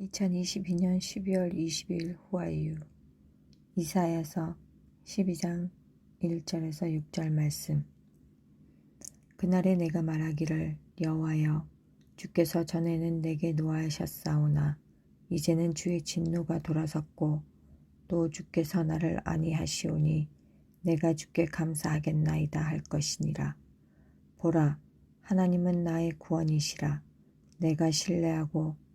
2022년 12월 20일 후아유. 이사야서 12장 1절에서 6절 말씀. 그날에 내가 말하기를 여호와여 주께서 전에는 내게 노하셨사오나 이제는 주의 진노가 돌아섰고 또 주께서 나를 아니하시오니 내가 주께 감사하겠나이다 할 것이니라. 보라 하나님은 나의 구원이시라. 내가 신뢰하고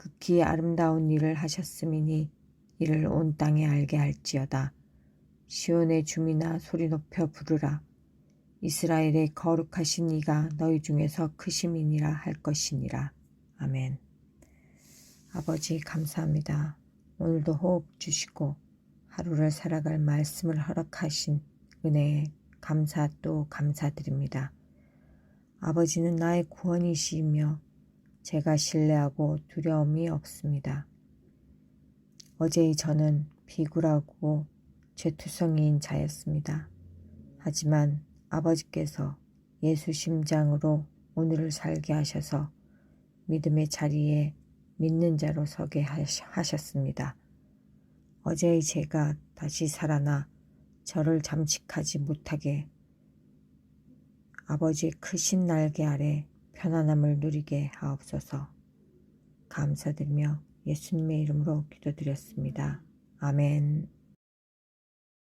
극히 아름다운 일을 하셨음이니 이를 온 땅에 알게 할지어다. 시온의 주민아 소리 높여 부르라. 이스라엘의 거룩하신 이가 너희 중에서 크심이니라 할 것이니라. 아멘. 아버지 감사합니다. 오늘도 호흡 주시고 하루를 살아갈 말씀을 허락하신 은혜에 감사 또 감사드립니다. 아버지는 나의 구원이시며 제가 신뢰하고 두려움이 없습니다. 어제의 저는 비굴하고 죄투성이인 자였습니다. 하지만 아버지께서 예수 심장으로 오늘을 살게 하셔서 믿음의 자리에 믿는 자로 서게 하셨습니다. 어제의 제가 다시 살아나 저를 잠식하지 못하게 아버지의 크신 날개 아래 편안함을 누리게 하옵소서. 감사드리며 예수님의 이름으로 기도드렸습니다. 아멘.